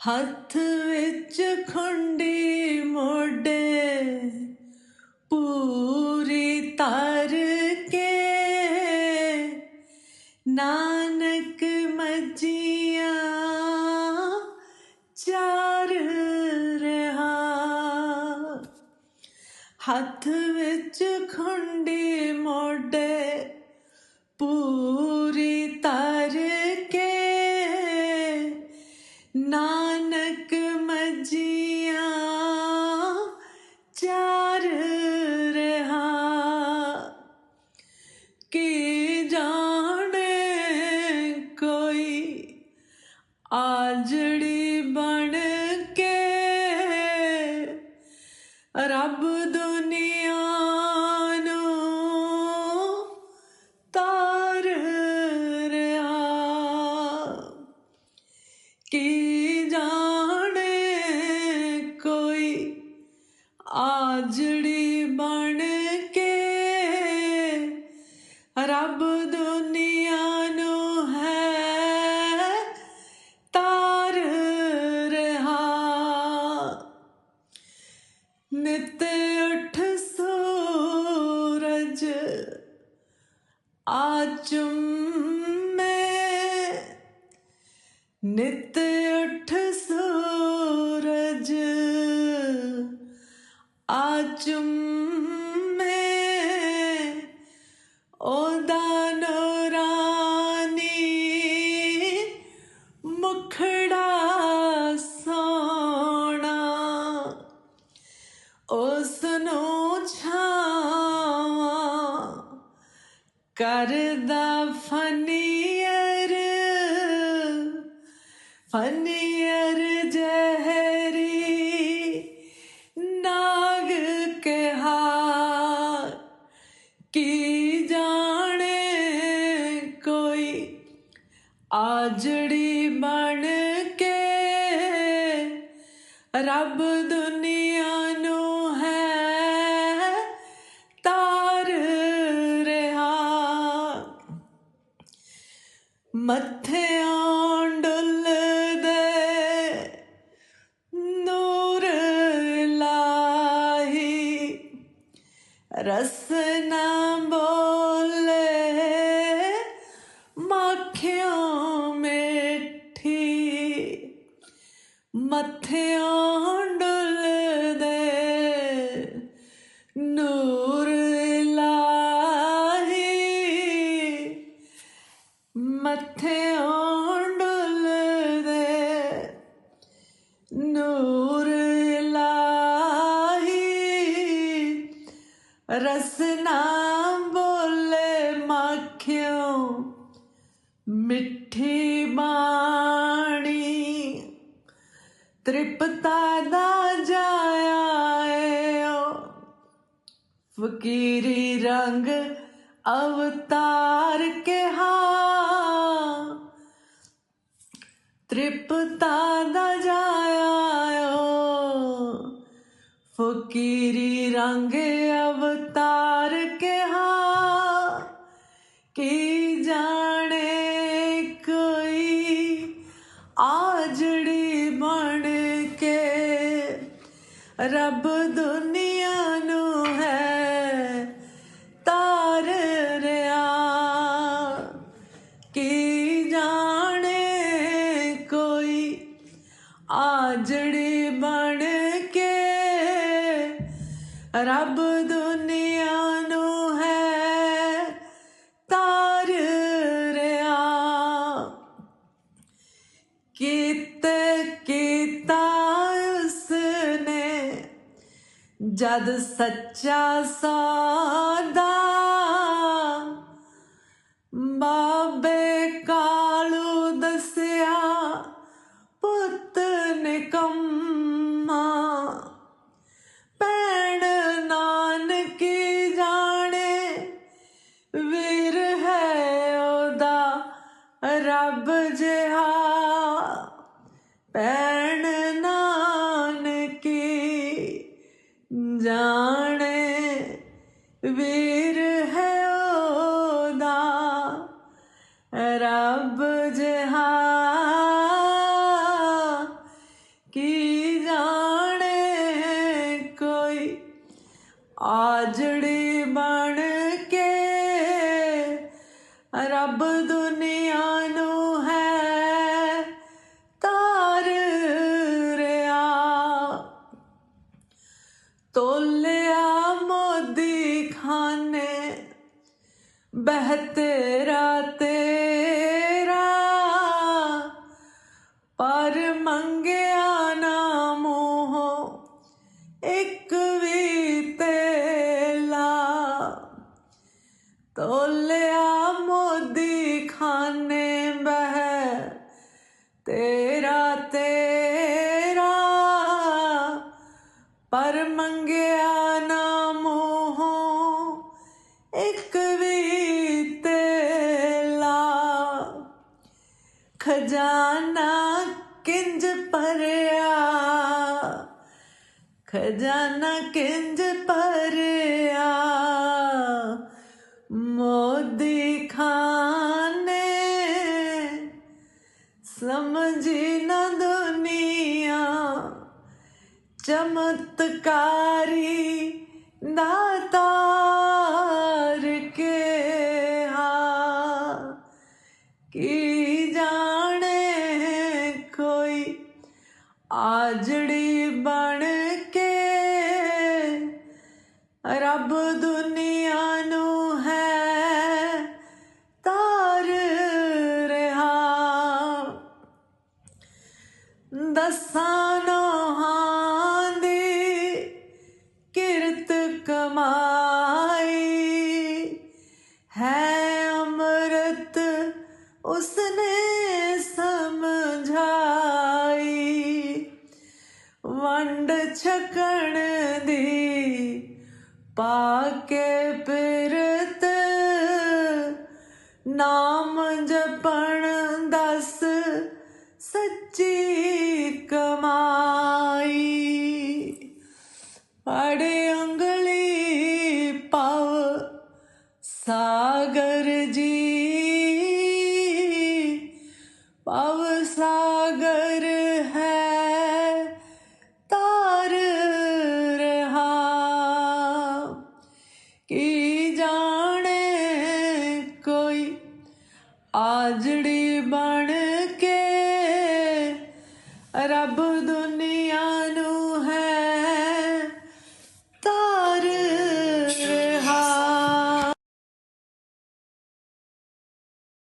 ਹੱਥ ਵਿੱਚ ਖੁੰਡੀ ਮੋਢੇ ਪੂਰੀ ਤਰ ਕੇ ਨਾਨਕ ਮੱਜੀਆਂ ਚਾਰ ਰਹਾ ਹੱਥ ਵਿੱਚ ਖੁੰਡੀ ਮੋਢੇ ਪੂਰੀ ਤਰ ਕੇ ਨਾਨਕ जिया चार रहा के कोई आजड़ी बन के रब दुनिया तार रहा के हाजड़ी बन के रब दुनिया नु है, तार रहा। नित उठ सूरज आचुम में नित ਕਰਦਾ ਫਨੀਅਰ ਫਨੀਅਰ ਜਹਰੀ ਨਾਗ ਕਹਾ ਕੀ ਜਾਣੇ ਕੋਈ ਆਜੜੀ ਬਣ ਕੇ ਰੱਬ ਦੁਨੀਆ रस न बोले मक्खियों में मथे रसना बोले माखियो, मिठी बाणी तृपता दा जाया फकीरी रंग अवतार के हा तृपता दा जाया फकीरी रंग अवतार के हा की जाने कोई आजड़ी बन के रब दुन ਰੱਬ ਦੁਨੀਆ ਨੂੰ ਹੈ ਤਾਰ ਰਿਹਾ ਕੀਤੇ ਕੀਤਾ ਉਸਨੇ ਜਦ ਸੱਚਾ ਸਾਦਾ। ਬਾਬੇ जिहा पैण नानकी जाने वीर है रब जहा खजाना किंज पर खजाना किंज पर मोदी खाने समझी न दुनिया। चमत्कारी दातार के हा की जान। ਆਜੜੀ ਬਣ ਕੇ ਰੱਬ ਦੁਨੀਆ ਨੂੰ ਹੈ, ਤਾਰ ਰਿਹਾ। ਦਸਾਂ ਨੋਹਾਂ ਦੀ ਕਿਰਤ ਕਮਾਈ। ਹੈ ਅੰਮ੍ਰਿਤ ਉਸਨੇ छकण दी, पाके पिरत नाम जपण दस, सच्ची कमाई। पड़े अंगली पाव सागर जी, पाव सागर ਆਜੜੀ ਬਣ ਕੇ ਰੱਬ ਦੁਨੀਆ